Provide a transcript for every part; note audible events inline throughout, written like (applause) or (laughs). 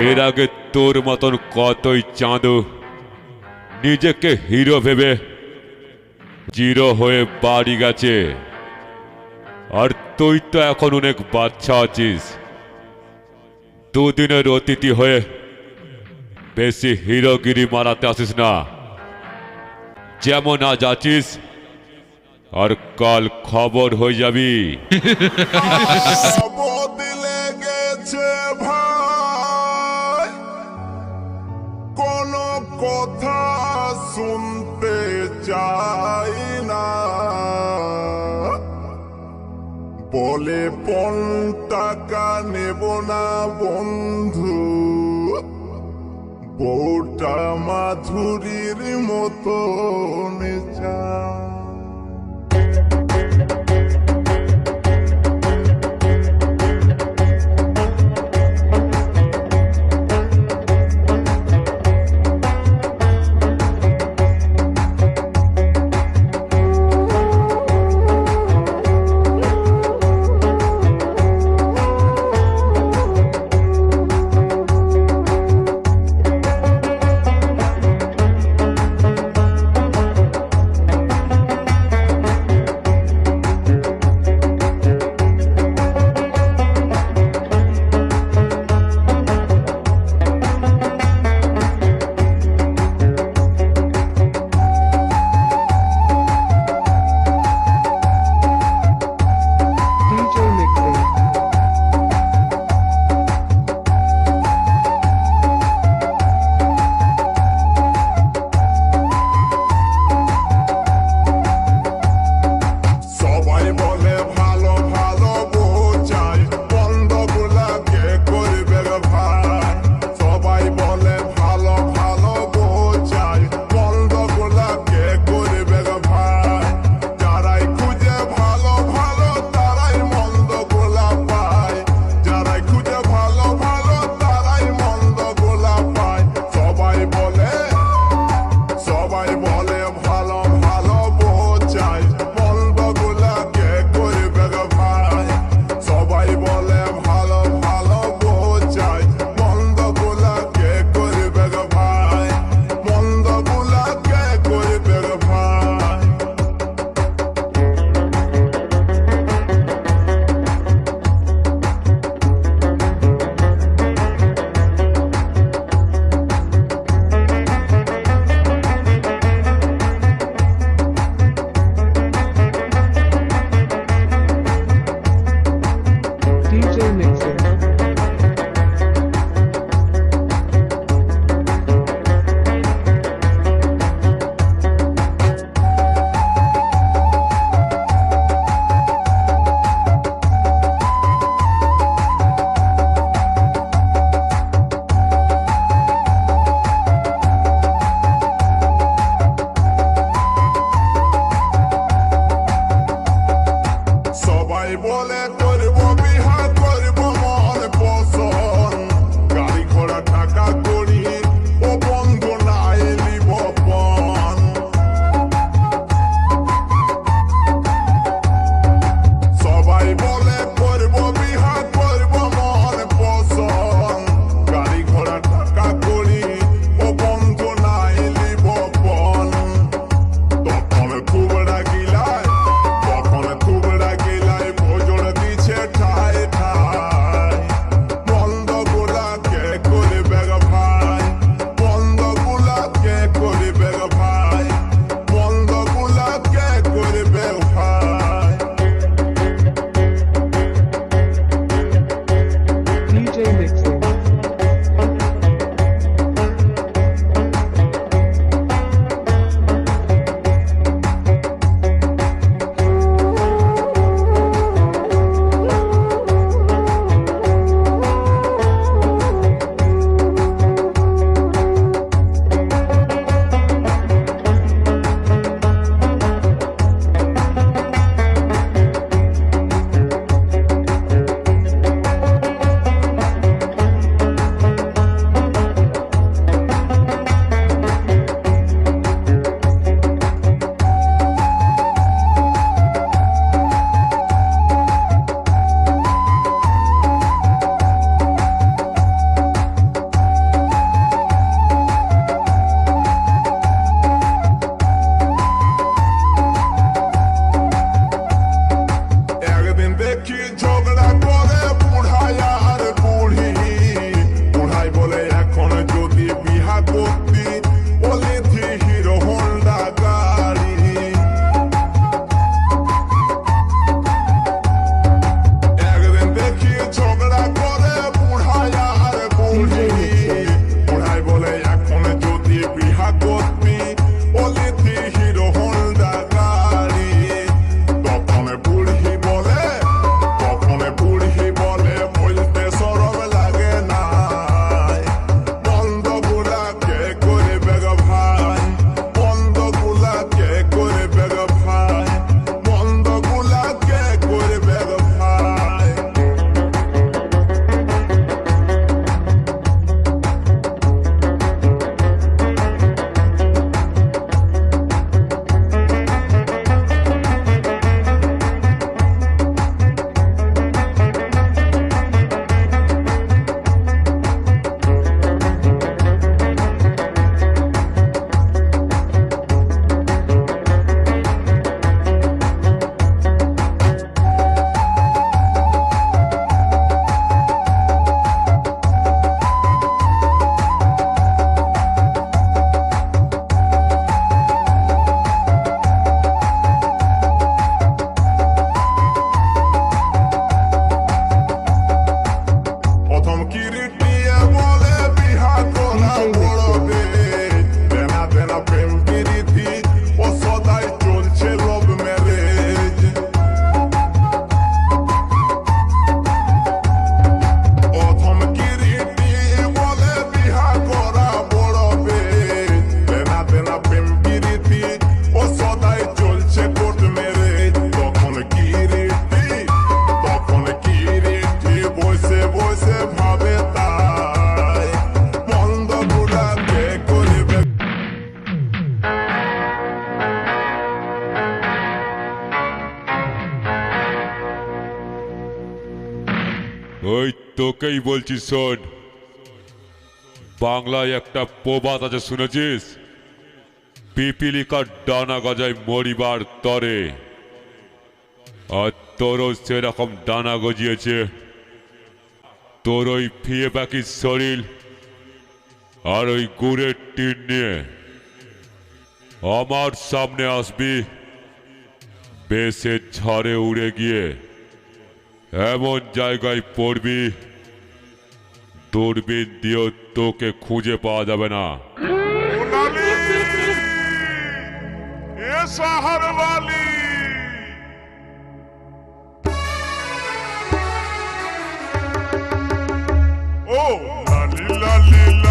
এর আগে তোর মতন কতই চাঁদ নিজেকে হিরো ভেবে জিরো হয়ে বাড়ি গেছে। আর তুই তো এখন অনেক বাচ্চা আছিস। দুদিনের অতিথি হয়ে বেশি হিরোগিরি মারাতে আসিস না। যেমন আজ আছিস আর কাল খবর হয়ে যাবি। (laughs) (laughs) বলে পন টাকা নেব না বন্ধু। বউটা মাধুরীর মতো তোকেই বলছি, শোন। বাংলায় একটা প্রবাদ আছে, শুনেছিস? পিপিলিকার ডানা গজায় মরিবার তরে। আর তোরও সেরকম ডানা গজিয়েছে। তোর ওই ফিয়ে পাখির শরীর আর ওই গুড়ের টিন নিয়ে। আমার সামনে আসবি। বেশের ঝড়ে উড়ে গিয়ে এমন জায়গায় পড়বি দূরবীন দিয়েও তোকে খুঁজে পাওয়া যাবে না। ও লালি লালি।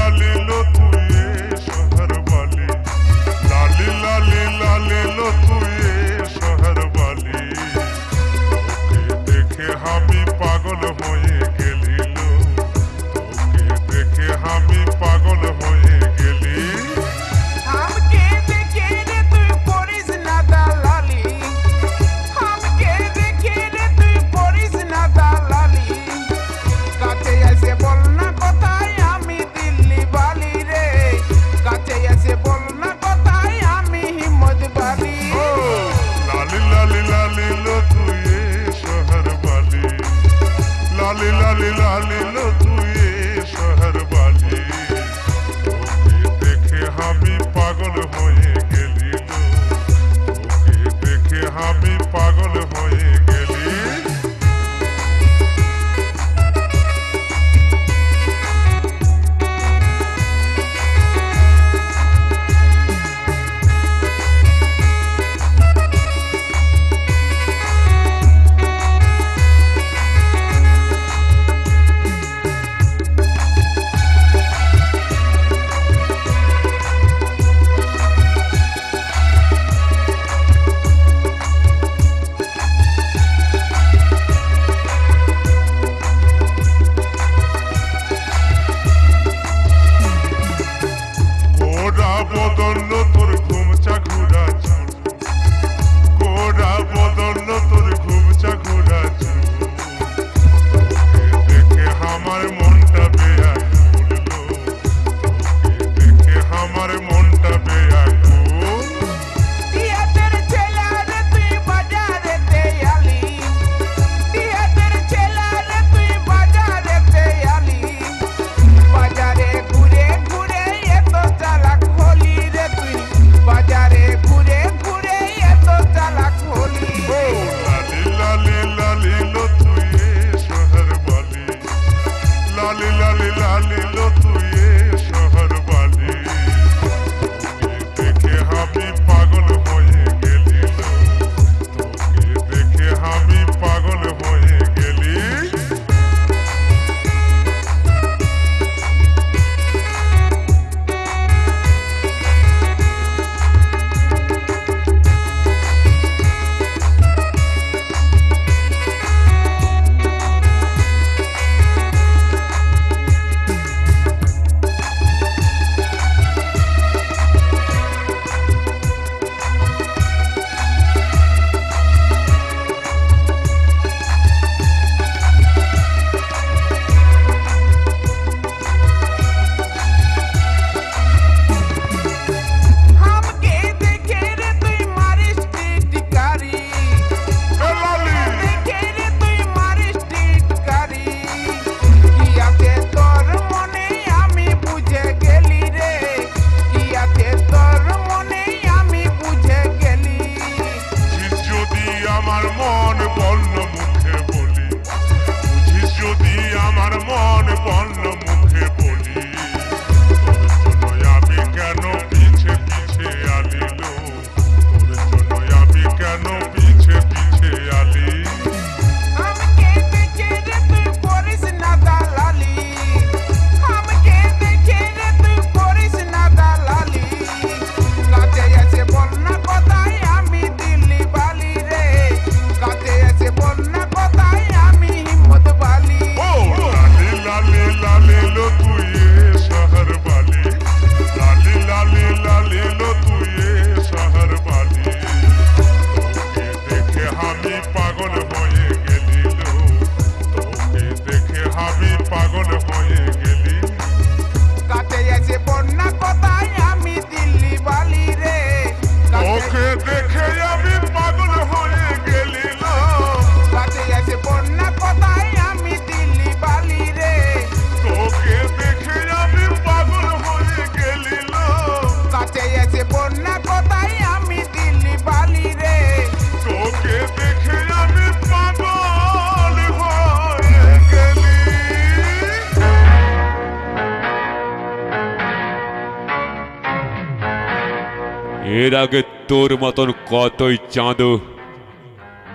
এর আগে তোর মতন কতই চাঁদো।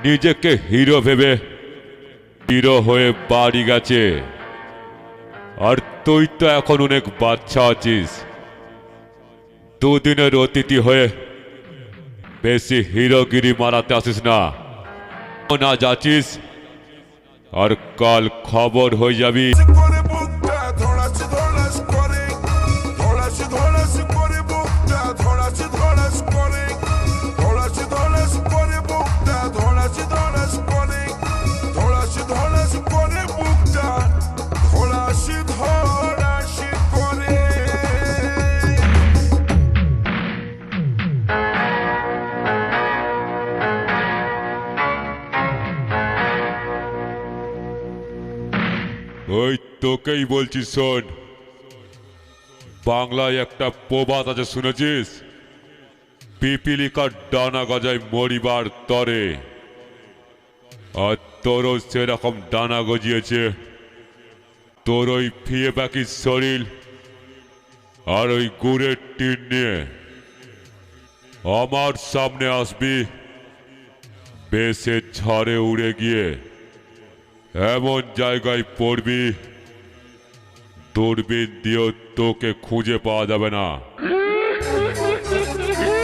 নিজেকে হিরো ভেবে হিরো হয়ে বাড়ি গেছে। আর তুই তো এখন অনেক বাচ্চা আছিস। দুদিনের অতিথি হয়ে বেশি হিরোগিরি মারাতে আসিস না। না যাচ্ছিস আর কাল খবর হয়ে যাবি। তোকেই বলছি, শোন। বাংলায় একটা প্রবাদ আছে, শুনেছিস? পিপিলিকার ডানা গজায় মরিবার তরে। আর তোরও সেরকম ডানা গজিয়েছে। তোর ওই ফিয়ে পাখির শরীর আর ওই গুড়ের টিন নিয়ে আমার সামনে আসবি। বেশে ঝড়ে উড়ে গিয়ে এমন জায়গায় পড়বি দূরবীন দিয়েও তোকে খুঁজে পাওয়া যাবে না।